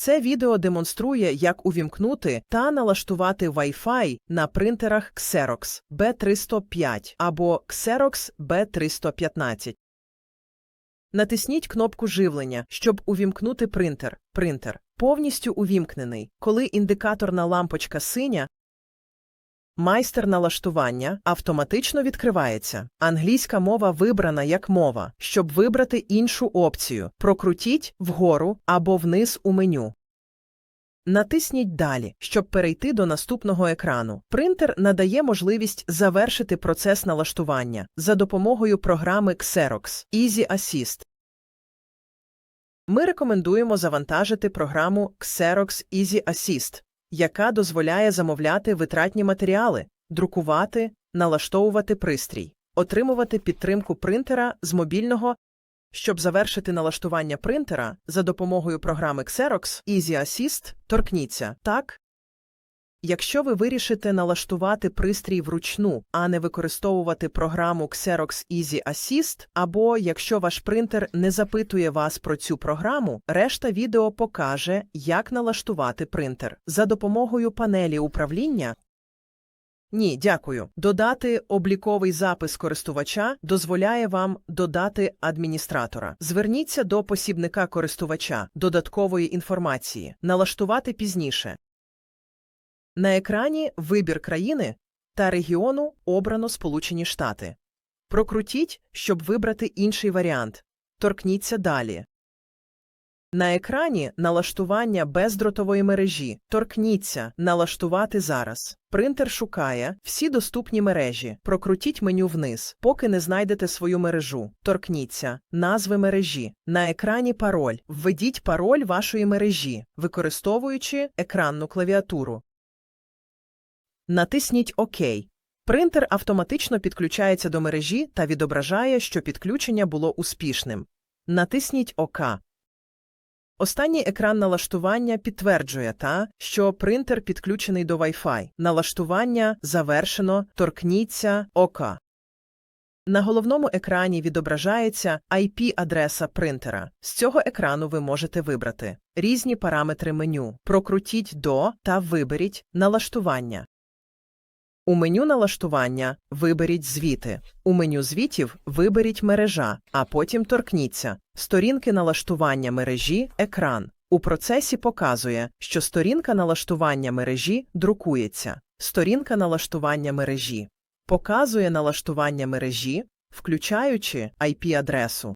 Це відео демонструє, як увімкнути та налаштувати Wi-Fi на принтерах Xerox B305 або Xerox B315. Натисніть кнопку живлення, щоб увімкнути принтер. Принтер повністю увімкнений. Коли індикаторна лампочка синя, майстер налаштування автоматично відкривається. Англійська мова вибрана як мова. Щоб вибрати іншу опцію, прокрутіть вгору або вниз у меню. Натисніть Далі, щоб перейти до наступного екрану. Принтер надає можливість завершити процес налаштування за допомогою програми Xerox Easy Assist. Ми рекомендуємо завантажити програму Xerox Easy Assist, яка дозволяє замовляти витратні матеріали, друкувати, налаштовувати пристрій, отримувати підтримку принтера з мобільного щоб завершити налаштування принтера за допомогою програми Xerox Easy Assist, торкніться так. Якщо ви вирішите налаштувати пристрій вручну, а не використовувати програму Xerox Easy Assist, або якщо ваш принтер не запитує вас про цю програму, решта відео покаже, як налаштувати принтер за допомогою панелі управління ні, дякую. Додати обліковий запис користувача дозволяє вам додати адміністратора. Зверніться до посібника користувача додаткової інформації, налаштувати пізніше. На екрані вибір країни та регіону обрано Сполучені Штати. Прокрутіть, щоб вибрати інший варіант. Торкніться далі. На екрані налаштування бездротової мережі. Торкніться Налаштувати зараз. Принтер шукає всі доступні мережі. Прокрутіть меню вниз, поки не знайдете свою мережу. Торкніться Назви мережі. На екрані пароль. Введіть пароль вашої мережі, використовуючи екранну клавіатуру. Натисніть ОК. Принтер автоматично підключається до мережі та відображає, що підключення було успішним. Натисніть ОК. Останній екран налаштування підтверджує та, що принтер підключений до Wi-Fi. Налаштування завершено, торкніться ока. На головному екрані відображається IP-адреса принтера. З цього екрану ви можете вибрати різні параметри меню. Прокрутіть до та виберіть налаштування. У меню налаштування виберіть звіти. У меню звітів виберіть мережа, а потім торкніться. Сторінки налаштування мережі екран. У процесі показує, що сторінка налаштування мережі друкується. Сторінка налаштування мережі показує налаштування мережі, включаючи IP-адресу.